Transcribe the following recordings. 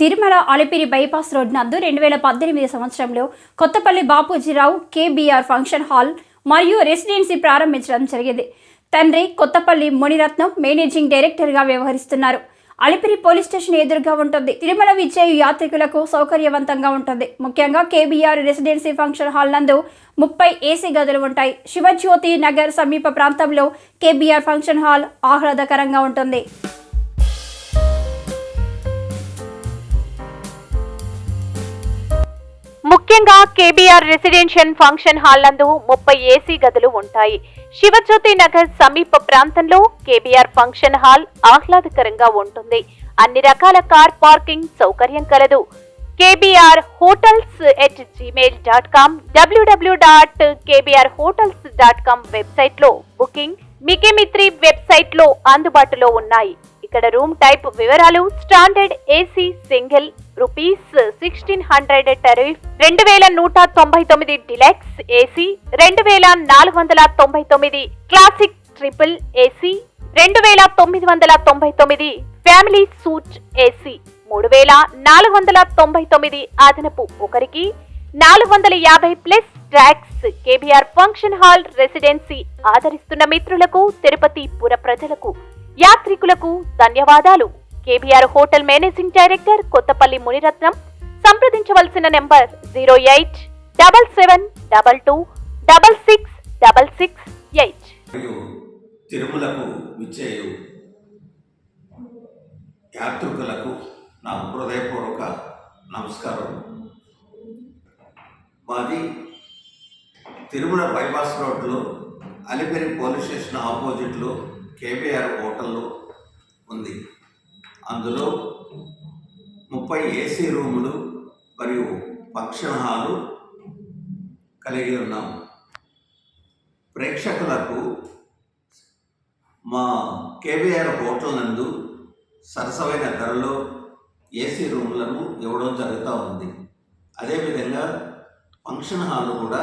Tirumala Alipiri bypass road నందు రెండు వేల పద్దెనిమిది సంవత్సరంలో Kothapalli Bapujirao KBR function hall మరియు రెసిడెన్సీ ప్రారంభించడం జరిగింది. తండ్రి కొత్తపల్లి మునిరత్నం మేనేజింగ్ డైరెక్టర్గా వ్యవహరిస్తున్నారు. అలిపిరి పోలీస్ స్టేషన్ ఎదురుగా ఉంటుంది. తిరుమల విజయ యాత్రికులకు సౌకర్యవంతంగా ఉంటుంది. ముఖ్యంగా కేబీఆర్ రెసిడెన్సీ ఫంక్షన్ హాల్ నందు ముప్పై ఏసీ గదులు ఉంటాయి. శివజ్యోతి నగర్ సమీప ప్రాంతంలో కేబీఆర్ ఫంక్షన్ హాల్ ఆహ్లాదకరంగా ఉంటుంది. ముఖ్యంగా కేబీఆర్ రెసిడెన్షియల్ ఫంక్షన్ హాల్ నందు ముప్పై ఏసీ గదులు ఉంటాయి. శివజ్యోతి నగర్ సమీప ప్రాంతంలో కేబీఆర్ ఫంక్షన్ హాల్ ఆహ్లాదకరంగా ఉంటుంది. అన్ని రకాల కార్ పార్కింగ్ సౌకర్యం కలదు. KBR hotels at Gmail dot com WW dot KBR hotels dot com వెబ్సైట్లో బుకింగ్ మికిమిత్రి వెబ్సైట్లో అందుబాటులో ఉన్నాయి. ఇక్కడ రూమ్ టైప్ వివరాలు standard AC single rupees sixteen hundred tariff రెండు వేల నూట తొంభై తొమ్మిది డిలెక్స్ ఏసీ రెండు వేల నాలుగు వందల తొంభై తొమ్మిది క్లాసిక్ ట్రిపుల్ ఏసీ రెండు వేల తొమ్మిది వందల తొంభై తొమ్మిది ఫ్యామిలీ సూట్ ఏసీ మూడు వేల నాలుగు వందల తొంభై తొమ్మిది అదనపు ఒకరికి నాలుగు వందల యాభై plus taxes KBR function hall residency ఆదరిస్తున్న మిత్రులకు తిరుపతి పుర ప్రజలకు యాత్రికులకు ధన్యవాదాలు. KBR hotel managing director Kothapalli Muniratnam సంప్రదించవలసిన number zero eight double seven double two double six double six eight. తిరుమలకు విచ్చేయు యాత్రికులకు నా హృదయపూర్వక నమస్కారం. మాది తిరుమల బైపాస్ రోడ్లో అలిపిరి పోలీస్ స్టేషన్ ఆపోజిట్లో కేబీఆర్ హోటల్లో ఉంది. అందులో ముప్పై ఏసీ రూములు మరియు ఫంక్షన్ హాలు కలిగి ఉన్నాము. ప్రేక్షకులకు మా కేబీఆర్ హోటల్ నందు సరసమైన ధరలో ఏసీ రూములను ఇవ్వడం జరుగుతూ ఉంది. అదేవిధంగా ఫంక్షన్ హాల్ కూడా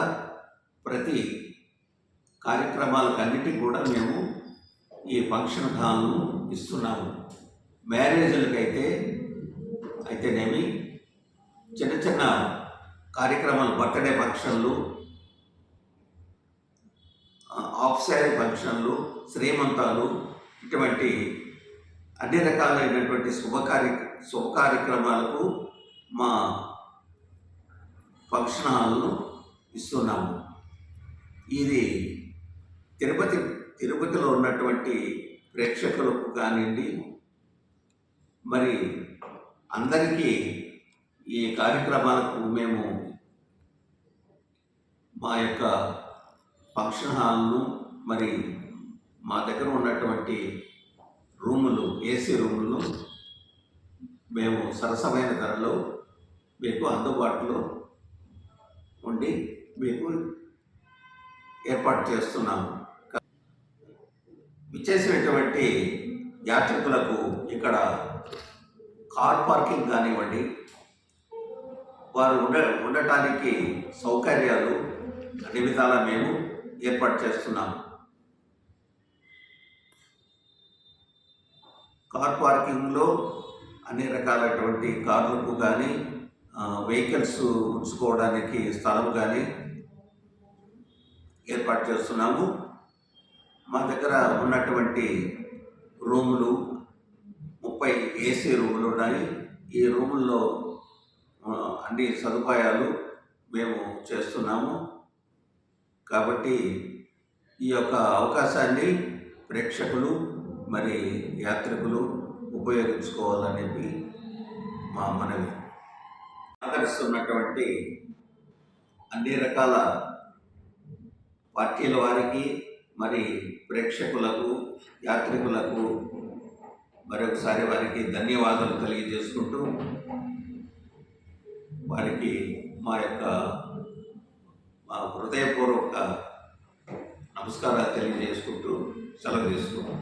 ప్రతి కార్యక్రమాలకన్నిటికీ కూడా మేము ఈ ఫంక్షన్ హాల్ను ఇస్తున్నాము మ్యారేజ్లకైతే అయితేనేమి చిన్న చిన్న కార్యక్రమాలు బర్త్డే ఫంక్షన్లు ఆఫ్ శారీ ఫంక్షన్లు శ్రీమంతాలు ఇటువంటి అన్ని రకాలైనటువంటి శుభకార్య శుభ కార్యక్రమాలకు మా ఫంక్షన్ హాల్ను ఇస్తున్నాము. ఇది తిరుపతి తిరుపతిలో ఉన్నటువంటి ప్రేక్షకులకు కానివ్వండి మరి అందరికీ ఈ కార్యక్రమాలకు మేము మా యొక్క ఫంక్షన్ హాల్ను మరి మా దగ్గర ఉన్నటువంటి రూములు ఏసీ రూములు మేము సరసమైన ధరలో మీకు అందుబాటులో ఉండి మీకు ఏర్పాటు చేస్తున్నాము. ఇచ్చేసినటువంటి యాత్రికులకు ఇక్కడ కార్ పార్కింగ్ కానివ్వండి వారు ఉండ ఉండటానికి సౌకర్యాలు అన్ని విధాలా మేము ఏర్పాటు చేస్తున్నాము కార్ పార్కింగ్లో అన్ని రకాలైనటువంటి కార్లకు కానీ వెహికల్స్ ఉంచుకోవడానికి స్థలం కానీ ఏర్పాటు చేస్తున్నాము. మా దగ్గర ఉన్నటువంటి రూములు ముప్పై ఏసీ రూములు ఉన్నాయి. ఈ రూముల్లో అన్ని సదుపాయాలు మేము చేస్తున్నాము. కాబట్టి ఈ యొక్క అవకాశాన్ని ప్రేక్షకులు మరి యాత్రికులు ఉపయోగించుకోవాలనేది మా మనవి. ఆదరిస్తున్నటువంటి అన్ని రకాల పార్టీల వారికి మరి ప్రేక్షకులకు యాత్రికులకు మరొకసారి వారికి ధన్యవాదాలు తెలియజేసుకుంటూ వారికి మా యొక్క మా హృదయపూర్వక నమస్కారాలు తెలియజేసుకుంటూ సెలవు తీసుకుంటాం